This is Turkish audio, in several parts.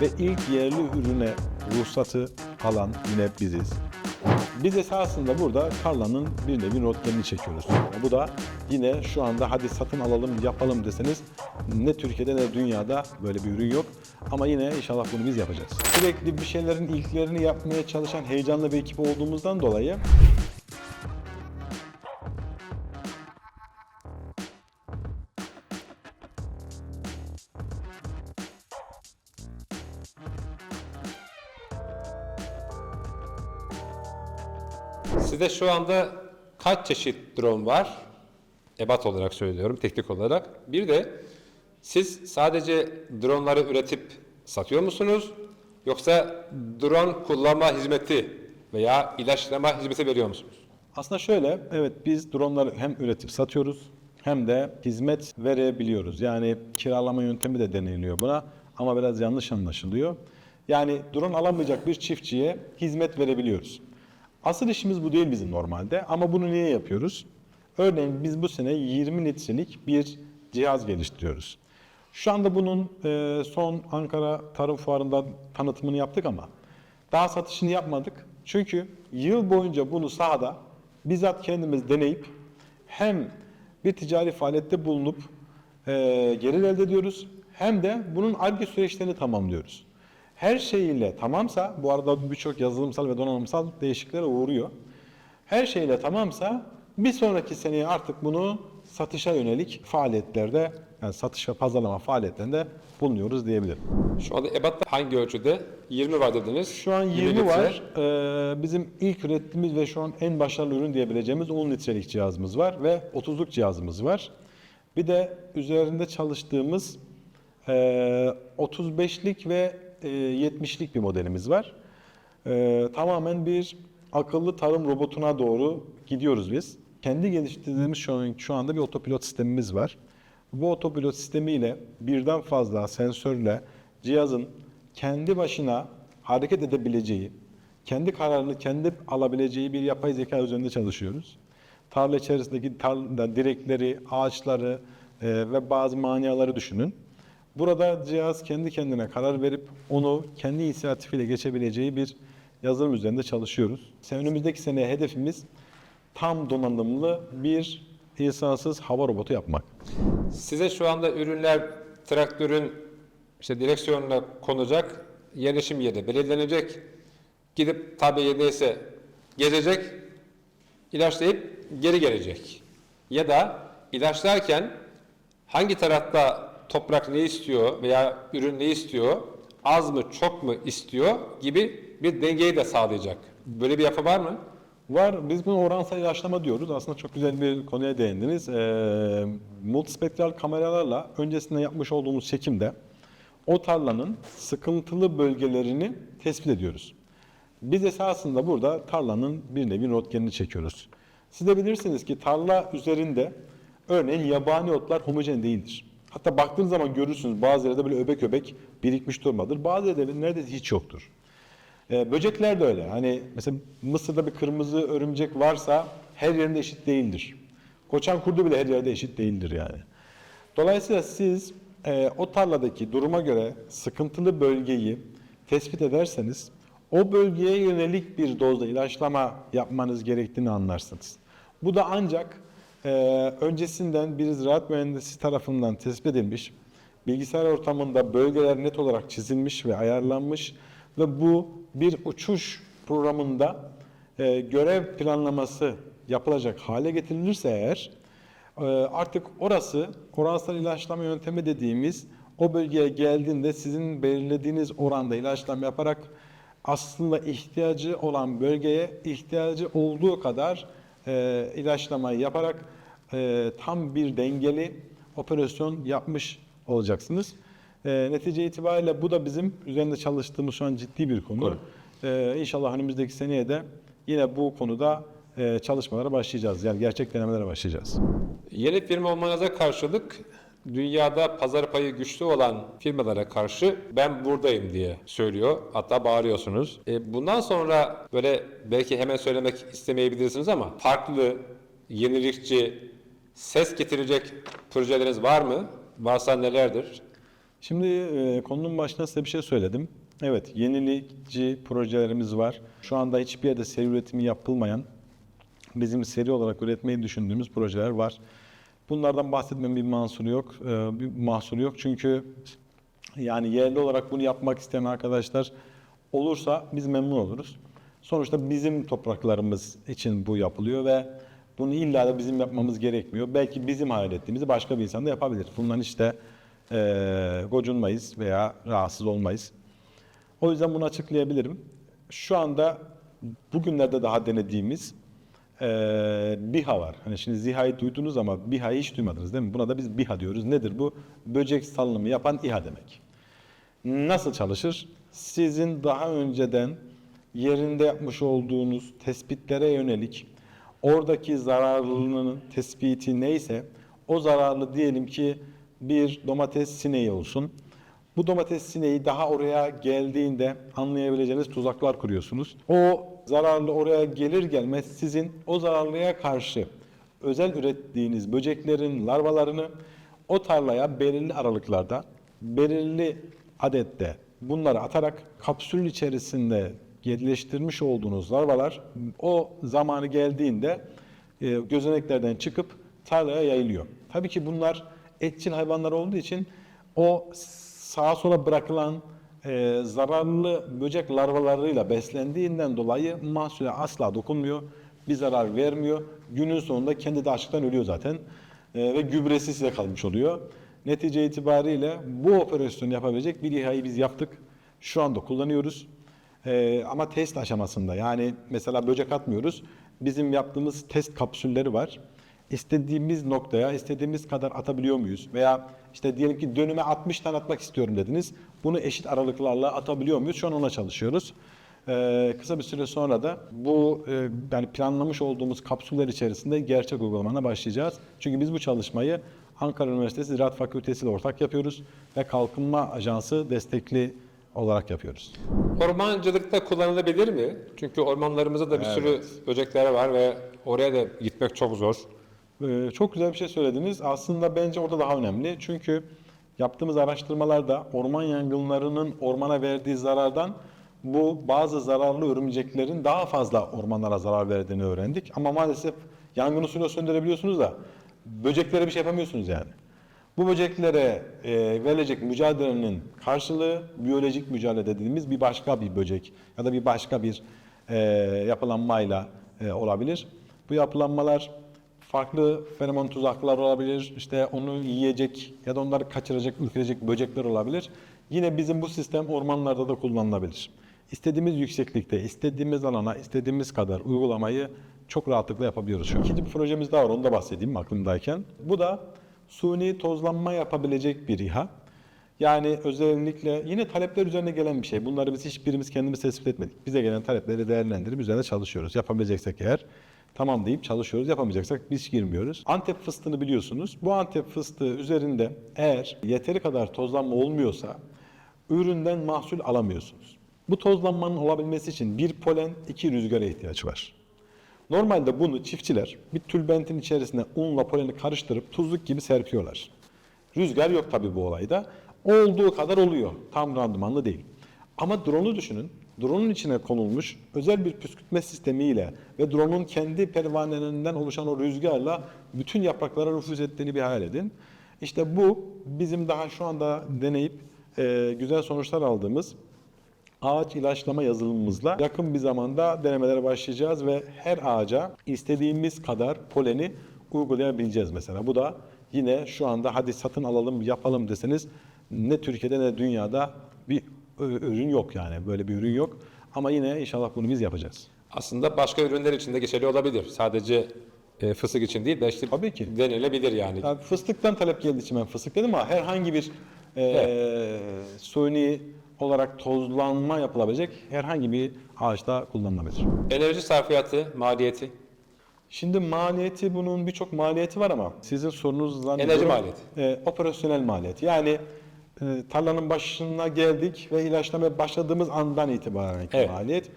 ve ilk yerli ürüne ruhsatı alan yine biziz. Biz esasında burada tarlanın bir nevi röntgenini çekiyoruz. Bu da yine şu anda hadi satın alalım yapalım deseniz ne Türkiye'de ne dünyada böyle bir ürün yok. Ama yine inşallah bunu biz yapacağız. Sürekli bir şeylerin ilklerini yapmaya çalışan heyecanlı bir ekip olduğumuzdan dolayı Sizde şu anda kaç çeşit drone var? Ebat olarak söylüyorum, teknik olarak. Bir de siz sadece dronları üretip satıyor musunuz? Yoksa drone kullanma hizmeti veya ilaçlama hizmeti veriyor musunuz? Aslında şöyle, evet biz dronları hem üretip satıyoruz hem de hizmet verebiliyoruz. Yani kiralama yöntemi de deniliyor buna ama biraz yanlış anlaşılıyor. Yani drone alamayacak bir çiftçiye hizmet verebiliyoruz. Asıl işimiz bu değil bizim normalde ama bunu niye yapıyoruz? Örneğin biz bu sene 20 litrelik bir cihaz geliştiriyoruz. Şu anda bunun e, son Ankara Tarım Fuarı'nda tanıtımını yaptık ama daha satışını yapmadık. Çünkü yıl boyunca bunu sahada bizzat kendimiz deneyip hem bir ticari faaliyette bulunup e, gelir elde ediyoruz hem de bunun ARGE süreçlerini tamamlıyoruz. Her şeyiyle tamamsa, bu arada birçok yazılımsal ve donanımsal değişikliklere uğruyor. Her şeyle tamamsa bir sonraki seneye artık bunu satışa yönelik faaliyetlerde, yani satış ve pazarlama faaliyetlerinde bulunuyoruz diyebilirim. Şu anda ebatta hangi ölçüde? 20 var dediniz. Şu an 20 litre. var. Ee, bizim ilk ürettiğimiz ve şu an en başarılı ürün diyebileceğimiz 10 litrelik cihazımız var ve 30'luk cihazımız var. Bir de üzerinde çalıştığımız e, 35'lik ve 70'lik bir modelimiz var. E, tamamen bir akıllı tarım robotuna doğru gidiyoruz biz. Kendi geliştirdiğimiz şu anda bir otopilot sistemimiz var. Bu otopilot sistemiyle birden fazla sensörle cihazın kendi başına hareket edebileceği, kendi kararını kendi alabileceği bir yapay zeka üzerinde çalışıyoruz. Tarla içerisindeki tarla, direkleri, ağaçları e, ve bazı maniaları düşünün. Burada cihaz kendi kendine karar verip onu kendi inisiyatifiyle geçebileceği bir yazılım üzerinde çalışıyoruz. Önümüzdeki sene hedefimiz tam donanımlı bir insansız hava robotu yapmak. Size şu anda ürünler traktörün işte direksiyonuna konacak, yerleşim yeri belirlenecek. Gidip tabi yerindeyse gezecek, ilaçlayıp geri gelecek. Ya da ilaçlarken hangi tarafta toprak ne istiyor veya ürün ne istiyor, az mı çok mu istiyor gibi bir dengeyi de sağlayacak. Böyle bir yapı var mı? Var. Biz bunu oransal ilaçlama diyoruz. Aslında çok güzel bir konuya değindiniz. Ee, multispektral kameralarla öncesinde yapmış olduğumuz çekimde o tarlanın sıkıntılı bölgelerini tespit ediyoruz. Biz esasında burada tarlanın bir nevi röntgenini çekiyoruz. Siz de bilirsiniz ki tarla üzerinde örneğin yabani otlar homojen değildir. Hatta baktığınız zaman görürsünüz bazı yerde böyle öbek öbek birikmiş durmadır. Bazı yerde neredeyse hiç yoktur. Ee, böcekler de öyle. Hani mesela Mısır'da bir kırmızı örümcek varsa her yerinde eşit değildir. Koçan kurdu bile her yerde eşit değildir yani. Dolayısıyla siz e, o tarladaki duruma göre sıkıntılı bölgeyi tespit ederseniz o bölgeye yönelik bir dozda ilaçlama yapmanız gerektiğini anlarsınız. Bu da ancak e, öncesinden bir ziraat mühendisi tarafından tespit edilmiş, bilgisayar ortamında bölgeler net olarak çizilmiş ve ayarlanmış ve bu bir uçuş programında e, görev planlaması yapılacak hale getirilirse eğer e, artık orası oransal ilaçlama yöntemi dediğimiz o bölgeye geldiğinde sizin belirlediğiniz oranda ilaçlama yaparak aslında ihtiyacı olan bölgeye ihtiyacı olduğu kadar e, ilaçlamayı yaparak e, tam bir dengeli operasyon yapmış olacaksınız. E, netice itibariyle bu da bizim üzerinde çalıştığımız şu an ciddi bir konu. Doğru. E, inşallah önümüzdeki seneye de yine bu konuda e, çalışmalara başlayacağız. Yani gerçek denemelere başlayacağız. Yeni firma olmanıza karşılık dünyada pazar payı güçlü olan firmalara karşı ben buradayım diye söylüyor. Hatta bağırıyorsunuz. E, bundan sonra böyle belki hemen söylemek istemeyebilirsiniz ama farklı, yenilikçi, ses getirecek projeleriniz var mı? Varsa nelerdir? Şimdi e, konunun başında size bir şey söyledim. Evet, yenilikçi projelerimiz var. Şu anda hiçbir yerde seri üretimi yapılmayan, bizim seri olarak üretmeyi düşündüğümüz projeler var. Bunlardan bahsetmemin bir mahsuru yok. e, bir mahsuru yok çünkü yani yerli olarak bunu yapmak isteyen arkadaşlar olursa biz memnun oluruz. Sonuçta bizim topraklarımız için bu yapılıyor ve bunu illa da bizim yapmamız gerekmiyor. Belki bizim hayal ettiğimizi başka bir insan da yapabilir. Bundan işte eee gocunmayız veya rahatsız olmayız. O yüzden bunu açıklayabilirim. Şu anda bugünlerde daha denediğimiz eee BİHA var. Hani şimdi ZİHA'yı duydunuz ama BİHA'yı hiç duymadınız değil mi? Buna da biz BİHA diyoruz. Nedir bu? Böcek salınımı yapan İHA demek. Nasıl çalışır? Sizin daha önceden yerinde yapmış olduğunuz tespitlere yönelik oradaki zararlının tespiti neyse o zararlı diyelim ki bir domates sineği olsun. Bu domates sineği daha oraya geldiğinde anlayabileceğiniz tuzaklar kuruyorsunuz. O zararlı oraya gelir gelmez sizin o zararlıya karşı özel ürettiğiniz böceklerin larvalarını o tarlaya belirli aralıklarda, belirli adette bunları atarak kapsül içerisinde yerleştirmiş olduğunuz larvalar o zamanı geldiğinde e, gözeneklerden çıkıp tarlaya yayılıyor. Tabii ki bunlar etçil hayvanlar olduğu için o sağa sola bırakılan e, zararlı böcek larvalarıyla beslendiğinden dolayı mahsule asla dokunmuyor, bir zarar vermiyor. Günün sonunda kendi de açlıktan ölüyor zaten E, ve gübresi size kalmış oluyor. Netice itibariyle bu operasyonu yapabilecek bir İHA'yı biz yaptık. Şu anda kullanıyoruz. E, ama test aşamasında yani mesela böcek atmıyoruz. Bizim yaptığımız test kapsülleri var. İstediğimiz noktaya istediğimiz kadar atabiliyor muyuz? Veya işte diyelim ki dönüme 60 tane atmak istiyorum dediniz. Bunu eşit aralıklarla atabiliyor muyuz? Şu an ona çalışıyoruz. Ee, kısa bir süre sonra da bu e, yani planlamış olduğumuz kapsüller içerisinde gerçek uygulamana başlayacağız. Çünkü biz bu çalışmayı Ankara Üniversitesi Ziraat Fakültesi ile ortak yapıyoruz ve Kalkınma Ajansı destekli olarak yapıyoruz. Ormancılıkta kullanılabilir mi? Çünkü ormanlarımızda da bir sürü böcekler var ve oraya da gitmek çok zor. Ee, çok güzel bir şey söylediniz. Aslında bence orada daha önemli. Çünkü yaptığımız araştırmalarda orman yangınlarının ormana verdiği zarardan bu bazı zararlı örümceklerin daha fazla ormanlara zarar verdiğini öğrendik. Ama maalesef yangını suyla söndürebiliyorsunuz da böceklere bir şey yapamıyorsunuz yani. Bu böceklere e, verilecek mücadelenin karşılığı biyolojik mücadele dediğimiz bir başka bir böcek ya da bir başka bir e, yapılanmayla e, olabilir. Bu yapılanmalar farklı feromon tuzaklar olabilir, işte onu yiyecek ya da onları kaçıracak, ürkütecek böcekler olabilir. Yine bizim bu sistem ormanlarda da kullanılabilir. İstediğimiz yükseklikte, istediğimiz alana, istediğimiz kadar uygulamayı çok rahatlıkla yapabiliyoruz şu. İkinci bir projemiz daha var, onu da bahsedeyim aklımdayken. Bu da suni tozlanma yapabilecek bir İHA. Yani özellikle yine talepler üzerine gelen bir şey. Bunları biz hiçbirimiz kendimiz tespit etmedik. Bize gelen talepleri değerlendirip üzerine çalışıyoruz. Yapabileceksek eğer tamam deyip çalışıyoruz. Yapamayacaksak biz girmiyoruz. Antep fıstığını biliyorsunuz. Bu Antep fıstığı üzerinde eğer yeteri kadar tozlanma olmuyorsa üründen mahsul alamıyorsunuz. Bu tozlanmanın olabilmesi için bir polen, iki rüzgara ihtiyaç var. Normalde bunu çiftçiler bir tülbentin içerisine unla poleni karıştırıp tuzluk gibi serpiyorlar. Rüzgar yok tabii bu olayda. Olduğu kadar oluyor. Tam randımanlı değil. Ama drone'u düşünün. Drone'un içine konulmuş özel bir püskürtme sistemiyle ve drone'un kendi pervanelerinden oluşan o rüzgarla bütün yapraklara nüfuz ettiğini bir hayal edin. İşte bu bizim daha şu anda deneyip e, güzel sonuçlar aldığımız ağaç ilaçlama yazılımımızla yakın bir zamanda denemelere başlayacağız ve her ağaca istediğimiz kadar poleni uygulayabileceğiz mesela. Bu da yine şu anda hadi satın alalım yapalım deseniz ne Türkiye'de ne dünyada bir ürün yok yani böyle bir ürün yok. Ama yine inşallah bunu biz yapacağız. Aslında başka ürünler için de geçerli olabilir. Sadece e, fıstık için değil, beşli Tabii ki. denilebilir yani. Yani fıstıktan talep geldiği için ben fıstık dedim ama herhangi bir e, suni olarak tozlanma yapılabilecek herhangi bir ağaçta kullanılabilir. Enerji sarfiyatı, maliyeti. Şimdi maliyeti bunun birçok maliyeti var ama sizin sorunuz zannediyorum. Enerji maliyeti. e, operasyonel maliyet. Yani e, tarlanın başına geldik ve ilaçlamaya başladığımız andan itibaren Evet. maliyet.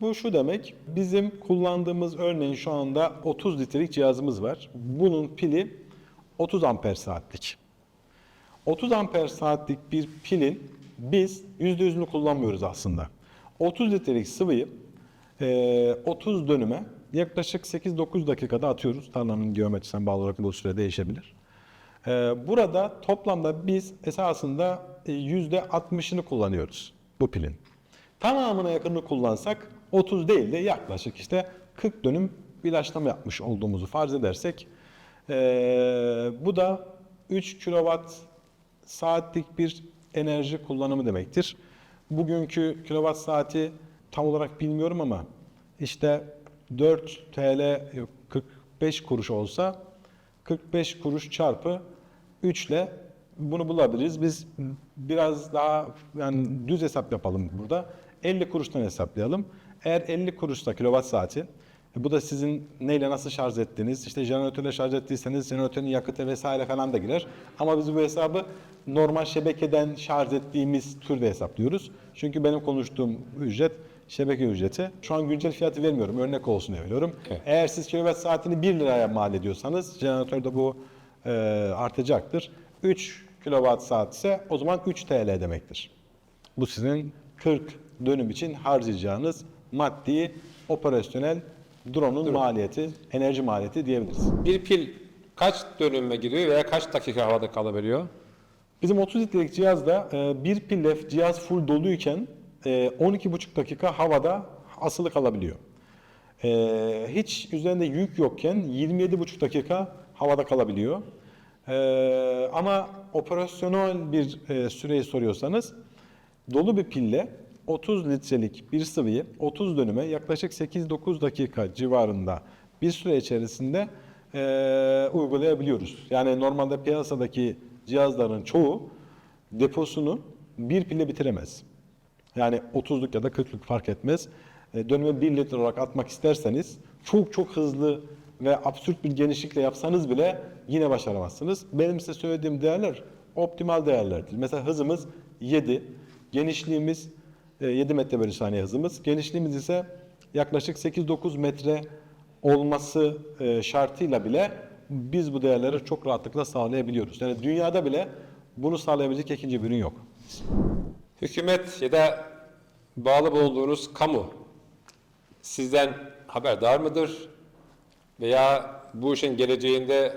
Bu şu demek, bizim kullandığımız örneğin şu anda 30 litrelik cihazımız var. Bunun pili 30 amper saatlik. 30 amper saatlik bir pilin biz %100'ünü kullanmıyoruz aslında. 30 litrelik sıvıyı e, 30 dönüme yaklaşık 8-9 dakikada atıyoruz. Tarlanın geometrisine bağlı olarak bu süre değişebilir. E, burada toplamda biz esasında e, %60'ını kullanıyoruz bu pilin. Tamamına yakınını kullansak 30 değil de yaklaşık işte 40 dönüm ilaçlama yapmış olduğumuzu farz edersek e, bu da 3 kilowatt saatlik bir enerji kullanımı demektir. Bugünkü kilowatt saati tam olarak bilmiyorum ama işte 4 TL yok, 45 kuruş olsa 45 kuruş çarpı 3 ile bunu bulabiliriz. Biz biraz daha yani düz hesap yapalım burada. 50 kuruştan hesaplayalım. Eğer 50 kuruşsa kilowatt saati e, bu da sizin neyle nasıl şarj ettiğiniz, işte jeneratörle şarj ettiyseniz jeneratörün yakıtı vesaire falan da girer. Ama biz bu hesabı normal şebekeden şarj ettiğimiz türde hesaplıyoruz. Çünkü benim konuştuğum ücret şebeke ücreti. Şu an güncel fiyatı vermiyorum, örnek olsun diye veriyorum. Evet. Eğer siz kilowatt saatini 1 liraya mal ediyorsanız jeneratörde bu e, artacaktır. 3 kilowatt saat ise o zaman 3 TL demektir. Bu sizin 40 dönüm için harcayacağınız maddi operasyonel drone'un maliyeti, enerji maliyeti diyebiliriz. Bir pil kaç dönüme giriyor veya kaç dakika havada kalabiliyor? Bizim 30 litrelik cihazda e, bir pille cihaz full doluyken e, 12,5 dakika havada asılı kalabiliyor. E, hiç üzerinde yük yokken 27,5 dakika havada kalabiliyor. E, ama operasyonel bir e, süreyi soruyorsanız dolu bir pille 30 litrelik bir sıvıyı 30 dönüme yaklaşık 8-9 dakika civarında bir süre içerisinde e, uygulayabiliyoruz. Yani normalde piyasadaki cihazların çoğu deposunu bir pille bitiremez. Yani 30'luk ya da 40'lık fark etmez. E, dönüme 1 litre olarak atmak isterseniz çok çok hızlı ve absürt bir genişlikle yapsanız bile yine başaramazsınız. Benim size söylediğim değerler optimal değerlerdir. Mesela hızımız 7, genişliğimiz e, 7 metre bölü saniye hızımız. Genişliğimiz ise yaklaşık 8-9 metre olması e, şartıyla bile biz bu değerleri çok rahatlıkla sağlayabiliyoruz. Yani dünyada bile bunu sağlayabilecek ikinci bir ürün yok. Hükümet ya da bağlı bulunduğunuz kamu sizden haberdar mıdır? Veya bu işin geleceğinde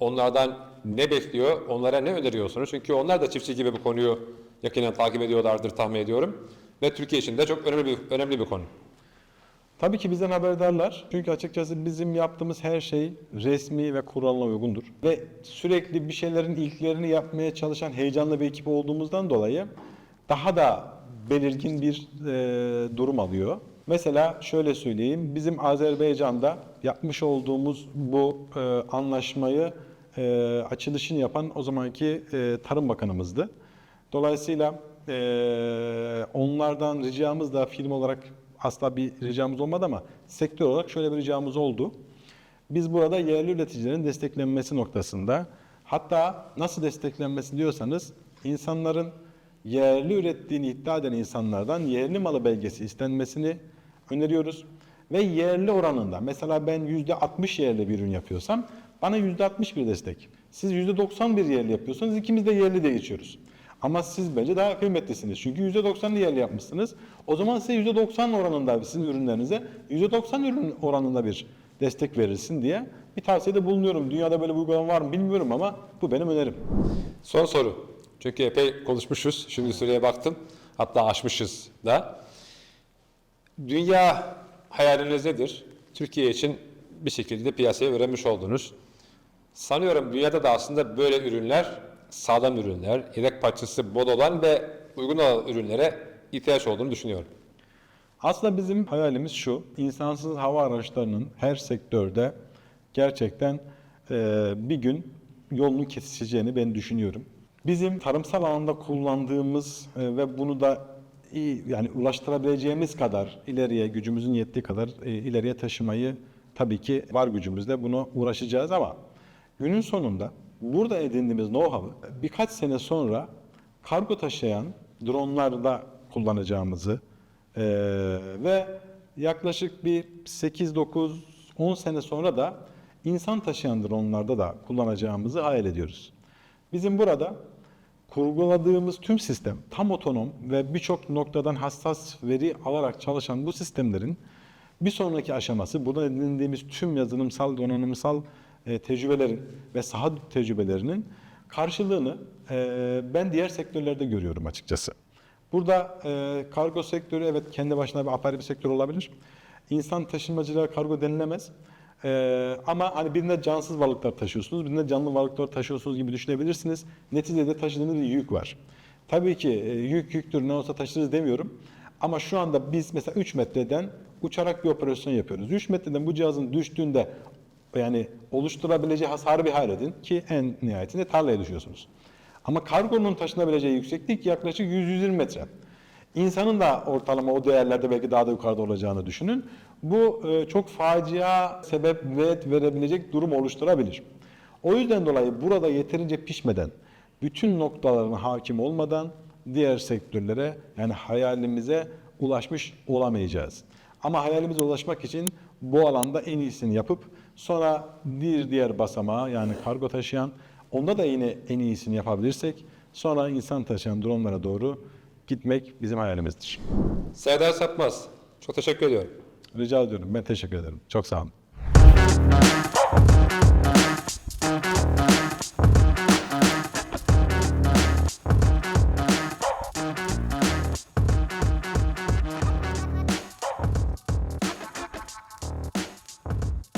onlardan ne bekliyor? Onlara ne öneriyorsunuz? Çünkü onlar da çiftçi gibi bu konuyu yakinen takip ediyorlardır tahmin ediyorum. Ve Türkiye için de çok önemli bir, önemli bir konu. Tabii ki bizden haberdarlar. Çünkü açıkçası bizim yaptığımız her şey resmi ve kuralına uygundur. Ve sürekli bir şeylerin ilklerini yapmaya çalışan heyecanlı bir ekip olduğumuzdan dolayı daha da belirgin bir e, durum alıyor. Mesela şöyle söyleyeyim, bizim Azerbaycan'da yapmış olduğumuz bu e, anlaşmayı e, açılışını yapan o zamanki e, Tarım Bakanımızdı. Dolayısıyla e, onlardan ricamız da firma olarak asla bir ricamız olmadı ama sektör olarak şöyle bir ricamız oldu. Biz burada yerli üreticilerin desteklenmesi noktasında hatta nasıl desteklenmesi diyorsanız insanların yerli ürettiğini iddia eden insanlardan yerli malı belgesi istenmesini öneriyoruz. Ve yerli oranında mesela ben %60 yerli bir ürün yapıyorsam bana %60 bir destek. Siz %90 bir yerli yapıyorsanız ikimiz de yerli de geçiyoruz. Ama siz bence daha kıymetlisiniz. Çünkü %90'lı yerli yapmışsınız. O zaman size %90 oranında sizin ürünlerinize %90 ürün oranında bir destek verilsin diye bir tavsiyede bulunuyorum. Dünyada böyle bir uygulama var mı bilmiyorum ama bu benim önerim. Son soru. Çünkü epey konuşmuşuz. Şimdi süreye baktım. Hatta aşmışız da. Dünya hayaliniz nedir? Türkiye için bir şekilde piyasaya verilmiş oldunuz. Sanıyorum dünyada da aslında böyle ürünler, sağlam ürünler, yedek parçası bol olan ve uygun olan ürünlere ihtiyaç olduğunu düşünüyorum. Aslında bizim hayalimiz şu, insansız hava araçlarının her sektörde gerçekten e, bir gün yolunu kesişeceğini ben düşünüyorum. Bizim tarımsal alanda kullandığımız e, ve bunu da iyi, yani ulaştırabileceğimiz kadar ileriye gücümüzün yettiği kadar e, ileriye taşımayı tabii ki var gücümüzle bunu uğraşacağız ama günün sonunda burada edindiğimiz know-how'ı birkaç sene sonra kargo taşıyan dronlarda kullanacağımızı ee, ve yaklaşık bir 8-9-10 sene sonra da insan taşıyan dronlarda da kullanacağımızı hayal ediyoruz. Bizim burada kurguladığımız tüm sistem tam otonom ve birçok noktadan hassas veri alarak çalışan bu sistemlerin bir sonraki aşaması burada edindiğimiz tüm yazılımsal, donanımsal e, tecrübelerin ve saha tecrübelerinin karşılığını e, ben diğer sektörlerde görüyorum açıkçası. Burada e, kargo sektörü evet kendi başına bir apayrı bir sektör olabilir. İnsan taşımacılığa kargo denilemez. E, ama hani birinde cansız varlıklar taşıyorsunuz, birinde canlı varlıklar taşıyorsunuz gibi düşünebilirsiniz. Neticede taşıdığınız bir yük var. Tabii ki e, yük yüktür ne olsa taşırız demiyorum. Ama şu anda biz mesela 3 metreden uçarak bir operasyon yapıyoruz. 3 metreden bu cihazın düştüğünde yani oluşturabileceği hasarı bir hayal edin ki en nihayetinde tarlaya düşüyorsunuz. Ama kargonun taşınabileceği yükseklik yaklaşık 100-120 metre. İnsanın da ortalama o değerlerde belki daha da yukarıda olacağını düşünün. Bu e, çok facia sebep ve verebilecek durum oluşturabilir. O yüzden dolayı burada yeterince pişmeden, bütün noktalarına hakim olmadan diğer sektörlere yani hayalimize ulaşmış olamayacağız. Ama hayalimize ulaşmak için bu alanda en iyisini yapıp sonra bir diğer basamağa yani kargo taşıyan onda da yine en iyisini yapabilirsek sonra insan taşıyan dronlara doğru gitmek bizim hayalimizdir. Serdar Sapmaz. Çok teşekkür ediyorum. Rica ediyorum. Ben teşekkür ederim. Çok sağ olun.